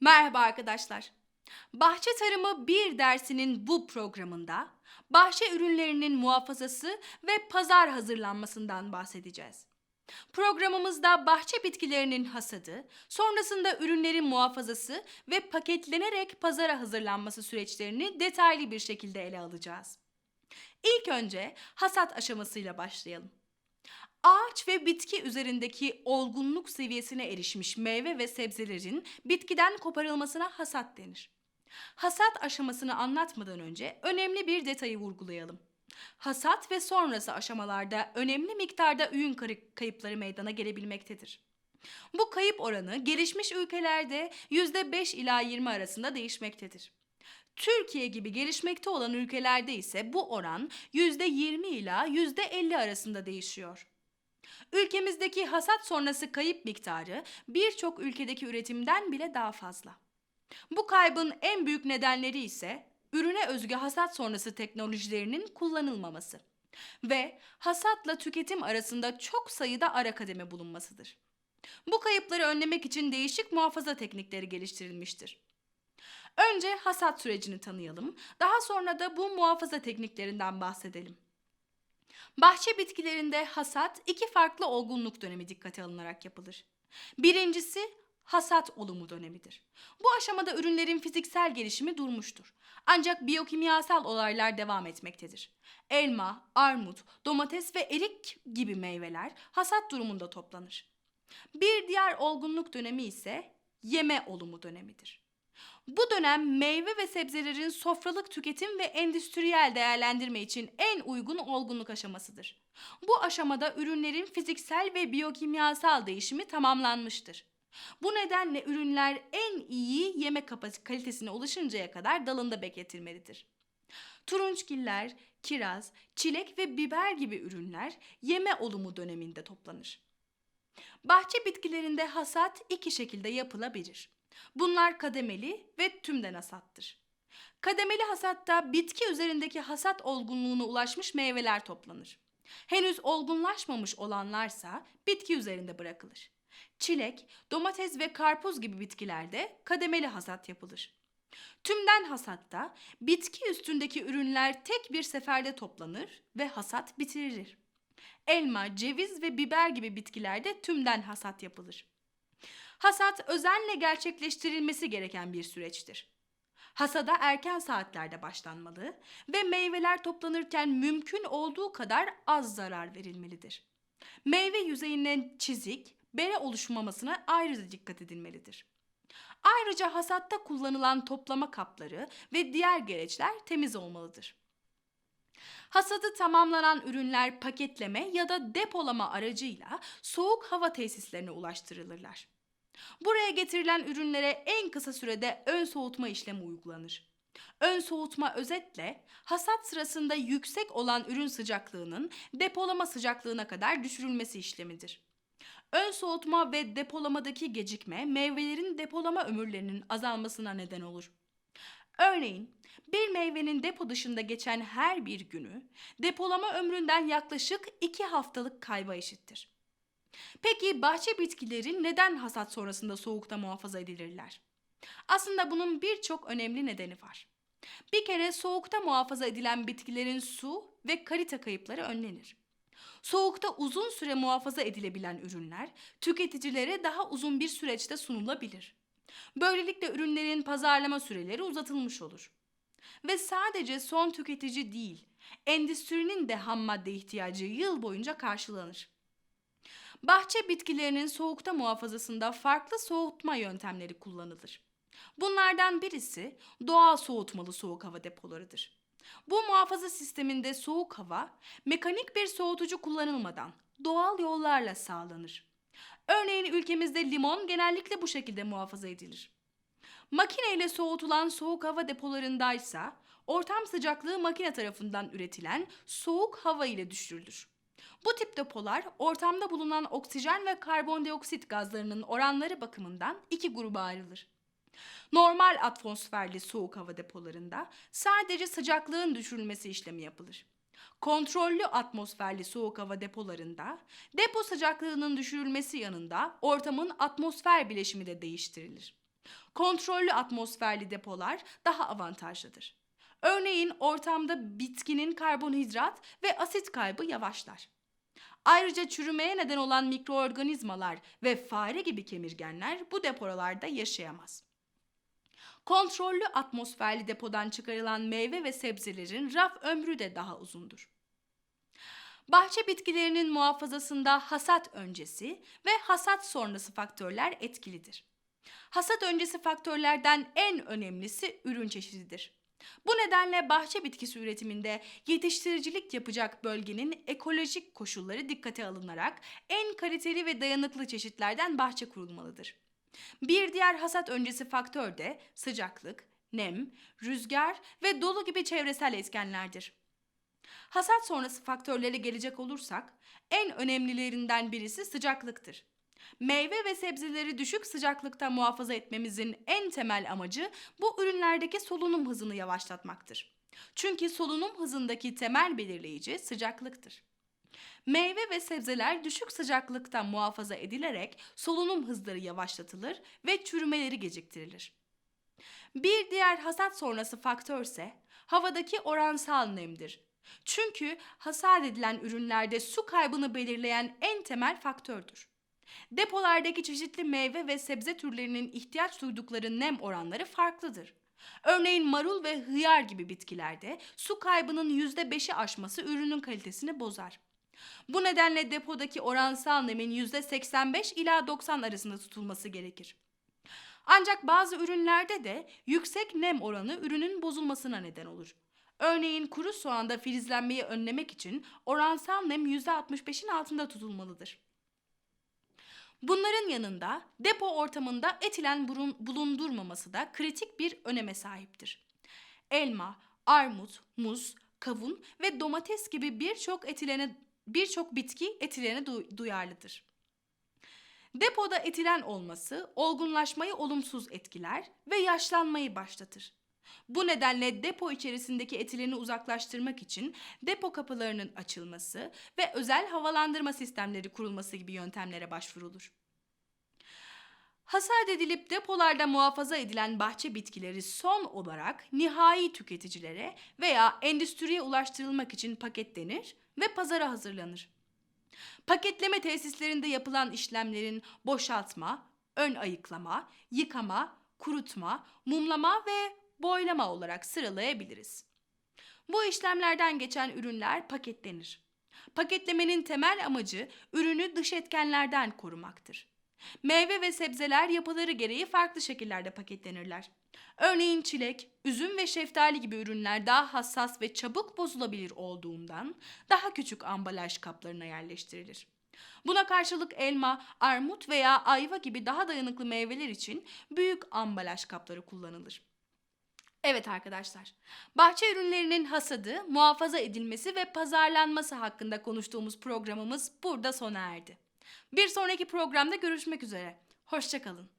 Merhaba arkadaşlar. Bahçe Tarımı 1 dersinin bu programında bahçe ürünlerinin muhafazası ve pazar hazırlanmasından bahsedeceğiz. Programımızda bahçe bitkilerinin hasadı, sonrasında ürünlerin muhafazası ve paketlenerek pazara hazırlanması süreçlerini detaylı bir şekilde ele alacağız. İlk önce hasat aşamasıyla başlayalım. Ağaç ve bitki üzerindeki olgunluk seviyesine erişmiş meyve ve sebzelerin bitkiden koparılmasına hasat denir. Hasat aşamasını anlatmadan önce önemli bir detayı vurgulayalım. Hasat ve sonrası aşamalarda önemli miktarda ürün kayı- kayıpları meydana gelebilmektedir. Bu kayıp oranı gelişmiş ülkelerde %5 ila 20 arasında değişmektedir. Türkiye gibi gelişmekte olan ülkelerde ise bu oran %20 ila %50 arasında değişiyor. Ülkemizdeki hasat sonrası kayıp miktarı birçok ülkedeki üretimden bile daha fazla. Bu kaybın en büyük nedenleri ise ürüne özgü hasat sonrası teknolojilerinin kullanılmaması ve hasatla tüketim arasında çok sayıda ara kademe bulunmasıdır. Bu kayıpları önlemek için değişik muhafaza teknikleri geliştirilmiştir. Önce hasat sürecini tanıyalım, daha sonra da bu muhafaza tekniklerinden bahsedelim. Bahçe bitkilerinde hasat iki farklı olgunluk dönemi dikkate alınarak yapılır. Birincisi hasat olumu dönemidir. Bu aşamada ürünlerin fiziksel gelişimi durmuştur. Ancak biyokimyasal olaylar devam etmektedir. Elma, armut, domates ve erik gibi meyveler hasat durumunda toplanır. Bir diğer olgunluk dönemi ise yeme olumu dönemidir. Bu dönem meyve ve sebzelerin sofralık tüketim ve endüstriyel değerlendirme için en uygun olgunluk aşamasıdır. Bu aşamada ürünlerin fiziksel ve biyokimyasal değişimi tamamlanmıştır. Bu nedenle ürünler en iyi yeme kapasite kalitesine ulaşıncaya kadar dalında bekletilmelidir. Turunçgiller, kiraz, çilek ve biber gibi ürünler yeme olumu döneminde toplanır. Bahçe bitkilerinde hasat iki şekilde yapılabilir. Bunlar kademeli ve tümden hasattır. Kademeli hasatta bitki üzerindeki hasat olgunluğuna ulaşmış meyveler toplanır. Henüz olgunlaşmamış olanlarsa bitki üzerinde bırakılır. Çilek, domates ve karpuz gibi bitkilerde kademeli hasat yapılır. Tümden hasatta bitki üstündeki ürünler tek bir seferde toplanır ve hasat bitirilir. Elma, ceviz ve biber gibi bitkilerde tümden hasat yapılır. Hasat özenle gerçekleştirilmesi gereken bir süreçtir. Hasada erken saatlerde başlanmalı ve meyveler toplanırken mümkün olduğu kadar az zarar verilmelidir. Meyve yüzeyine çizik, bere oluşmamasına ayrıca dikkat edilmelidir. Ayrıca hasatta kullanılan toplama kapları ve diğer gereçler temiz olmalıdır. Hasadı tamamlanan ürünler paketleme ya da depolama aracıyla soğuk hava tesislerine ulaştırılırlar. Buraya getirilen ürünlere en kısa sürede ön soğutma işlemi uygulanır. Ön soğutma özetle hasat sırasında yüksek olan ürün sıcaklığının depolama sıcaklığına kadar düşürülmesi işlemidir. Ön soğutma ve depolamadaki gecikme meyvelerin depolama ömürlerinin azalmasına neden olur. Örneğin bir meyvenin depo dışında geçen her bir günü depolama ömründen yaklaşık 2 haftalık kayba eşittir. Peki bahçe bitkileri neden hasat sonrasında soğukta muhafaza edilirler? Aslında bunun birçok önemli nedeni var. Bir kere soğukta muhafaza edilen bitkilerin su ve kalite kayıpları önlenir. Soğukta uzun süre muhafaza edilebilen ürünler tüketicilere daha uzun bir süreçte sunulabilir. Böylelikle ürünlerin pazarlama süreleri uzatılmış olur. Ve sadece son tüketici değil, endüstrinin de ham madde ihtiyacı yıl boyunca karşılanır. Bahçe bitkilerinin soğukta muhafazasında farklı soğutma yöntemleri kullanılır. Bunlardan birisi doğal soğutmalı soğuk hava depolarıdır. Bu muhafaza sisteminde soğuk hava mekanik bir soğutucu kullanılmadan doğal yollarla sağlanır. Örneğin ülkemizde limon genellikle bu şekilde muhafaza edilir. Makineyle soğutulan soğuk hava depolarındaysa ortam sıcaklığı makine tarafından üretilen soğuk hava ile düşürülür. Bu tip depolar ortamda bulunan oksijen ve karbondioksit gazlarının oranları bakımından iki gruba ayrılır. Normal atmosferli soğuk hava depolarında sadece sıcaklığın düşürülmesi işlemi yapılır. Kontrollü atmosferli soğuk hava depolarında depo sıcaklığının düşürülmesi yanında ortamın atmosfer bileşimi de değiştirilir. Kontrollü atmosferli depolar daha avantajlıdır. Örneğin ortamda bitkinin karbonhidrat ve asit kaybı yavaşlar. Ayrıca çürümeye neden olan mikroorganizmalar ve fare gibi kemirgenler bu depolarda yaşayamaz. Kontrollü atmosferli depodan çıkarılan meyve ve sebzelerin raf ömrü de daha uzundur. Bahçe bitkilerinin muhafazasında hasat öncesi ve hasat sonrası faktörler etkilidir. Hasat öncesi faktörlerden en önemlisi ürün çeşididir. Bu nedenle bahçe bitkisi üretiminde yetiştiricilik yapacak bölgenin ekolojik koşulları dikkate alınarak en kaliteli ve dayanıklı çeşitlerden bahçe kurulmalıdır. Bir diğer hasat öncesi faktör de sıcaklık, nem, rüzgar ve dolu gibi çevresel etkenlerdir. Hasat sonrası faktörlere gelecek olursak en önemlilerinden birisi sıcaklıktır. Meyve ve sebzeleri düşük sıcaklıkta muhafaza etmemizin en temel amacı bu ürünlerdeki solunum hızını yavaşlatmaktır. Çünkü solunum hızındaki temel belirleyici sıcaklıktır. Meyve ve sebzeler düşük sıcaklıkta muhafaza edilerek solunum hızları yavaşlatılır ve çürümeleri geciktirilir. Bir diğer hasat sonrası faktör ise havadaki oransal nemdir. Çünkü hasat edilen ürünlerde su kaybını belirleyen en temel faktördür. Depolardaki çeşitli meyve ve sebze türlerinin ihtiyaç duydukları nem oranları farklıdır. Örneğin marul ve hıyar gibi bitkilerde su kaybının %5'i aşması ürünün kalitesini bozar. Bu nedenle depodaki oransal nemin %85 ila 90 arasında tutulması gerekir. Ancak bazı ürünlerde de yüksek nem oranı ürünün bozulmasına neden olur. Örneğin kuru soğanda filizlenmeyi önlemek için oransal nem %65'in altında tutulmalıdır. Bunların yanında depo ortamında etilen bulundurmaması da kritik bir öneme sahiptir. Elma, armut, muz, kavun ve domates gibi birçok etilene birçok bitki etilene du- duyarlıdır. Depoda etilen olması olgunlaşmayı olumsuz etkiler ve yaşlanmayı başlatır. Bu nedenle depo içerisindeki etileni uzaklaştırmak için depo kapılarının açılması ve özel havalandırma sistemleri kurulması gibi yöntemlere başvurulur. Hasat edilip depolarda muhafaza edilen bahçe bitkileri son olarak nihai tüketicilere veya endüstriye ulaştırılmak için paketlenir ve pazara hazırlanır. Paketleme tesislerinde yapılan işlemlerin boşaltma, ön ayıklama, yıkama, kurutma, mumlama ve boylama olarak sıralayabiliriz. Bu işlemlerden geçen ürünler paketlenir. Paketlemenin temel amacı ürünü dış etkenlerden korumaktır. Meyve ve sebzeler yapıları gereği farklı şekillerde paketlenirler. Örneğin çilek, üzüm ve şeftali gibi ürünler daha hassas ve çabuk bozulabilir olduğundan daha küçük ambalaj kaplarına yerleştirilir. Buna karşılık elma, armut veya ayva gibi daha dayanıklı meyveler için büyük ambalaj kapları kullanılır. Evet arkadaşlar, bahçe ürünlerinin hasadı, muhafaza edilmesi ve pazarlanması hakkında konuştuğumuz programımız burada sona erdi. Bir sonraki programda görüşmek üzere. Hoşçakalın.